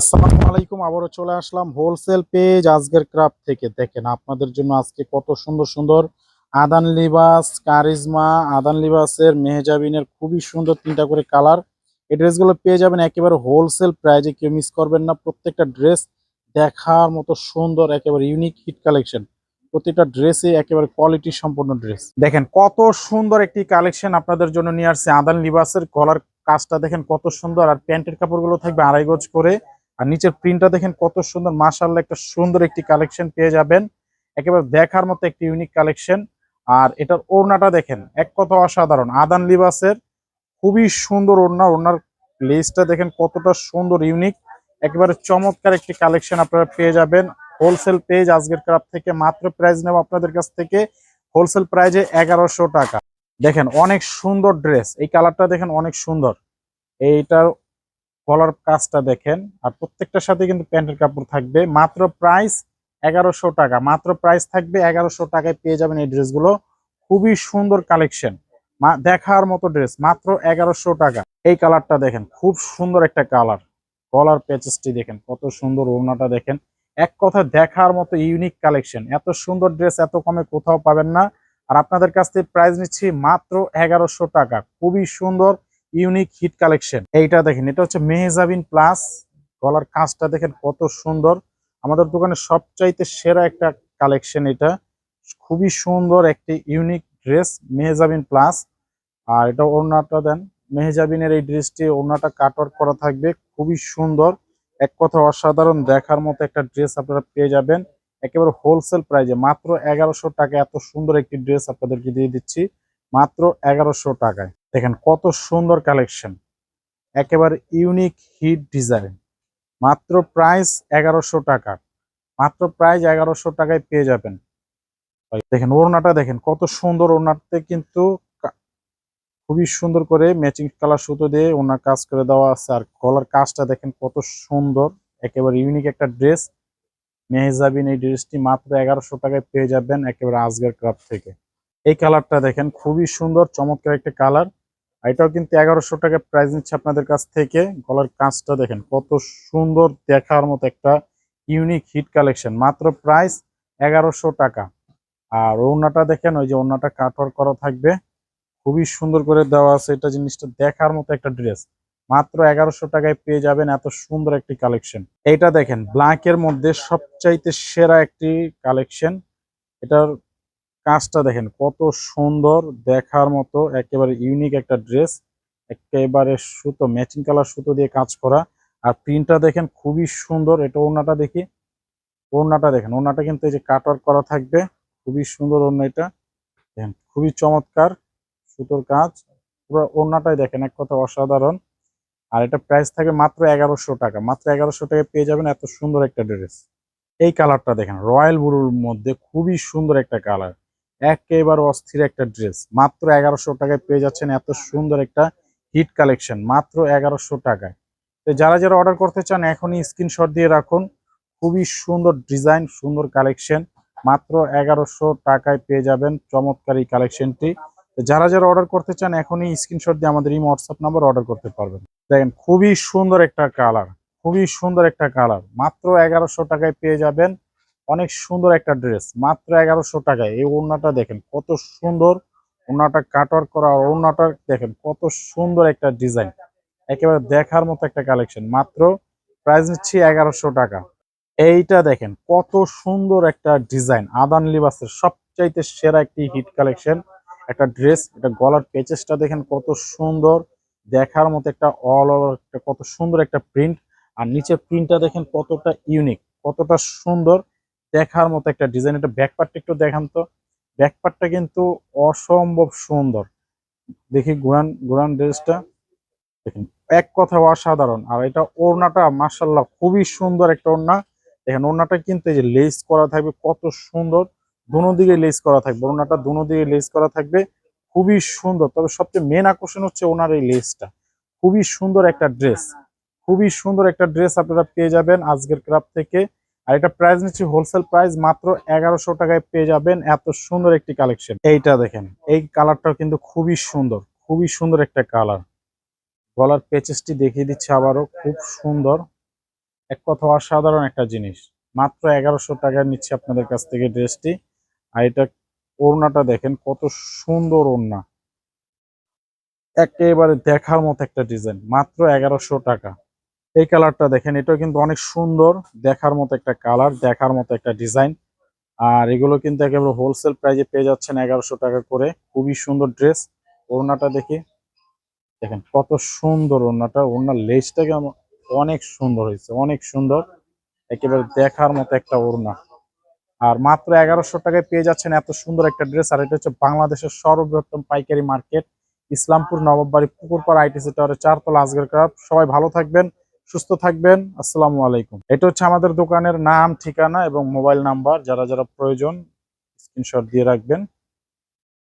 আসসালামু আলাইকুম, আবারও চলে আসলাম হোলসেল পেজ আজকের ক্রাফট থেকে। দেখেন আপনাদের জন্য আজকে কত সুন্দর সুন্দর আদান লিবাস, কারিজমা, আদান লিবাসের মেহজাবিনের খুবই সুন্দর তিনটা করে কালার এই ড্রেসগুলো পেয়ে যাবেন একেবারে হোলসেল প্রাইজে কেউ মিস করবেন না। প্রত্যেকটা ড্রেস দেখার মতো সুন্দর, একেবারে ইউনিক হিট কালেকশন প্রতিটা ড্রেসে একেবারে কোয়ালিটি সম্পন্ন ড্রেস দেখেন কত সুন্দর একটি কালেকশন আপনাদের জন্য নিয়ে আসছে। আদান লিবাসের গলার কাজটা দেখেন কত সুন্দর। আর প্যান্টের কাপড়গুলো থাকবে আড়াই গজ করে। আর নিচের প্রিন্টটা দেখেন কত সুন্দর, মাশাআল্লাহ একটা সুন্দর একটি কালেকশন পেয়ে যাবেন। একেবারে দেখার মতো একটি ইউনিক কালেকশন আর এটার ওড়নাটা দেখেন, এক কথা অসাধারণ। আদান লিবাসের খুবই সুন্দর ওড়না, ওড়নার লেসটা দেখেন কতটা সুন্দর ইউনিক একেবারে চমৎকার একটি কালেকশন আপনারা পেয়ে যাবেন। হোলসেল পেজ আজকের ক্রাফট থেকে, মাত্র প্রাইস নেব আপনাদের কাছ থেকে। হোলসেল প্রাইজে এগারোশো টাকা। দেখেন অনেক সুন্দর ড্রেস এই কালারটা দেখেন অনেক সুন্দর। এইটার কলার কাজটা দেখেন। আর প্রত্যেকটার সাথে কিন্তু প্যান্টের কাপড় থাকবে। মাত্র প্রাইস এগারোশো টাকা। মাত্র প্রাইস থাকবে এগারোশো টাকায় পেয়ে যাবেন এই ড্রেসগুলো। খুবই সুন্দর কালেকশন দেখার মতো ড্রেস। মাত্র এগারোশো টাকা। এই কালারটা দেখেন, খুব সুন্দর একটা কালার কলার প্যাচেসটি দেখেন, কত সুন্দর ওড়নাটা দেখেন। এক কথা, দেখার মতো ইউনিক কালেকশন এত সুন্দর ড্রেস, এত কমে কোথাও পাবেন না। আর আপনাদের কাছ থেকে প্রাইস নিচ্ছি মাত্র এগারোশো টাকা। খুবই সুন্দর ইউনিক হিট কালেকশন এইটা দেখেন, এটা হচ্ছে মেহজাবিন প্লাস। গলার কাজটা দেখেন কত সুন্দর। আমাদের দোকানে সবচাইতে সেরা একটা কালেকশন এটা। খুবই সুন্দর একটি ইউনিক ড্রেস মেহজাবিন প্লাস। আর এটা ওড়নাটা দেন, মেহজাবিনের এই ড্রেসটি ওড়নাটা কাটওয়ার্ক করা থাকবে। খুবই সুন্দর। এক কথা অসাধারণ দেখার মতো একটা ড্রেস আপনারা পেয়ে যাবেন। একেবারে হোলসেল প্রাইজে মাত্র এগারোশো টাকা এত সুন্দর একটি ড্রেস আপনাদেরকে দিয়ে দিচ্ছি। মাত্র এগারোশো টাকায়। দেখেন কত সুন্দর কালেকশন। একেবারে ইউনিক হিট ডিজাইন। মাত্র প্রাইস এগারোশো টাকা। মাত্র প্রাইস এগারোশো টাকায় পেয়ে যাবেন। দেখেন ওড়নাটা দেখেন, কত সুন্দর ওড়নাতে কিন্তু খুবই সুন্দর করে ম্যাচিং কালার সুতো দিয়ে ওনার কাজ করে দেওয়া আছে। আর কলার কাজটা দেখেন কত সুন্দর, একেবারে ইউনিক একটা ড্রেস মেহেজাবিন এই ড্রেসটি মাত্র এগারোশো টাকায় পেয়ে যাবেন একেবারে আজগের ক্রাফ থেকে। এই কালারটা দেখেন, খুবই সুন্দর, চমৎকার একটা কালার এটাও কিন্তু এগারোশো টাকা প্রাইস নিচ্ছে আপনাদের কাছ থেকে। গলার কাঁচটা দেখেন, কত সুন্দর দেখার মতো একটা ইউনিক হিট কালেকশন মাত্র প্রাইস এগারোশো টাকা। আর ওড়নাটা দেখেন, ওই যে ওড়নাটা কাটওয়ার করা থাকবে। খুবই সুন্দর করে দেওয়া আছে এটা জিনিসটা, দেখার মতো একটা ড্রেস মাত্র এগারোশো টাকায় পেয়ে যাবেন এত সুন্দর একটি কালেকশন এটা দেখেন ব্ল্যাকের মধ্যে সবচাইতে সেরা একটি কালেকশন এটার কাজটা দেখেন, কত সুন্দর দেখার মতো, একেবারে ইউনিক একটা ড্রেস একেবারে সুতো ম্যাচিং কালার সুতো দিয়ে কাজ করা। আর প্রিন্টটা দেখেন, খুবই সুন্দর, এটা ওড়নাটা দেখি, ওড়নাটা দেখেন, ওড়নাটা কিন্তু এই যে কাটওয়ার্ক করা থাকবে, খুবই সুন্দর ওড়না এটা। দেখেন, খুবই চমৎকার সুতোর কাজ, পুরো ওড়নাটাই দেখেন, এক কথা অসাধারণ। আর এটা প্রাইস থাকে মাত্র এগারোশো টাকা, মাত্র এগারোশো টাকা পেয়ে যাবেন এত সুন্দর একটা ড্রেস এই কালারটা দেখেন, রয়্যাল ব্লুর মধ্যে খুবই সুন্দর একটা কালার একেবারে অস্থির একটা ড্রেস। মাত্র এগারোশো টাকায় পেয়ে যাচ্ছেন এত সুন্দর একটা হিট কালেকশন, মাত্র এগারোশো টাকায়। তো যারা যারা অর্ডার করতে চান, এখনই স্ক্রিনশট দিয়ে রাখুন। খুবই সুন্দর ডিজাইন, সুন্দর কালেকশন, মাত্র এগারোশো টাকায় পেয়ে যাবেন চমৎকার এই কালেকশনটি। যারা যারা অর্ডার করতে চান, এখনই স্ক্রিনশট দিয়ে আমাদের এই হোয়াটসঅ্যাপ নাম্বার অর্ডার করতে পারবেন। দেখেন, খুবই সুন্দর একটা কালার, খুবই সুন্দর একটা কালার, মাত্র এগারোশো টাকায় পেয়ে যাবেন অনেক সুন্দর একটা ড্রেস মাত্র এগারোশো টাকায়। এই ওড়নাটা দেখেন, কত সুন্দর ওড়নাটা কাটওয়ার করা ওড়নাটা দেখেন, কত সুন্দর একটা ডিজাইন একেবারে দেখার মতো একটা কালেকশন মাত্র প্রাইস নিচ্ছি এগারোশো টাকা। এইটা দেখেন, কত সুন্দর একটা ডিজাইন আদান লিবাসের সবচাইতে সেরা একটি হিট কালেকশন একটা ড্রেস এটা গলার পেচেসটা দেখেন, কত সুন্দর। দেখার মতো একটা অল ওভার একটা কত সুন্দর একটা প্রিন্ট আর নিচের প্রিন্টটা দেখেন, কতটা ইউনিক কতটা সুন্দর। দেখার মতো একটা ডিজাইন এটা ব্যাকপার্টটা একটু দেখান তো। ব্যাকপার্টটা কিন্তু অসম্ভব সুন্দর। দেখি গুরান গুরান ড্রেসটা দেখেন, এক কথা অসাধারণ। আর এটা ওড়নাটা মার্শাল্লাহ খুবই সুন্দর একটা ওড়না। দেখেন, ওড়নাটা কিন্তু এই যে লেস করা থাকবে, কত সুন্দর। দুনো দিকে লেস করা থাকবে, ওড়নাটা দুনো দিকে লেস করা থাকবে। খুবই সুন্দর। তবে সবচেয়ে মেন আকর্ষণ হচ্ছে ওনার এই লেসটা খুবই সুন্দর একটা ড্রেস খুবই সুন্দর একটা ড্রেস আপনারা পেয়ে যাবেন আজকের ক্রাফ থেকে। আর এটা প্রাইস নিচ্ছি হোলসেল প্রাইস মাত্র এগারোশো টাকায় পেয়ে যাবেন এত সুন্দর একটি কালেকশন এইটা দেখেন, এই কালারটাও কিন্তু খুবই সুন্দর খুবই সুন্দর একটা কালার গলার পেচেসটি দেখিয়ে দিচ্ছে আবারও, খুব সুন্দর। এক কথা অসাধারণ একটা জিনিস। মাত্র এগারোশো টাকায় নিচ্ছে আপনাদের কাছ থেকে ড্রেসটি আর এটা ওড়নাটা দেখেন, কত সুন্দর ওড়না। একেবারে দেখার মতো একটা ডিজাইন মাত্র এগারোশো টাকা। এই কালারটা দেখেন, এটাও কিন্তু অনেক সুন্দর দেখার মতো একটা কালার, দেখার মতো একটা ডিজাইন। আর এগুলো কিন্তু একেবারে হোলসেল প্রাইজে পেয়ে যাচ্ছেন এগারোশো টাকা করে। খুবই সুন্দর ড্রেস ওড়নাটা দেখি। দেখেন কত সুন্দর ওড়নাটা, ওড়নার লেজটাকে কেমন, অনেক সুন্দর হয়েছে, অনেক সুন্দর। একেবারে দেখার মতো একটা ওড়না। আর মাত্র এগারোশো টাকায় পেয়ে যাচ্ছেন এত সুন্দর একটা ড্রেস আর এটা হচ্ছে বাংলাদেশের সর্ববৃহত্তম পাইকারি মার্কেট, ইসলামপুর নবাববাড়ি পুকুরপাড় আইটিসি টাওয়ারের চারতলা আজগের ক্রাফট সবাই ভালো থাকবেন সুস্থ থাকবেন, আসসালামু আলাইকুম। এটা হচ্ছে আমাদের দোকানের নাম, ঠিকানা এবং মোবাইল নাম্বার, যারা যারা প্রয়োজন, স্ক্রিনশট দিয়ে রাখবেন।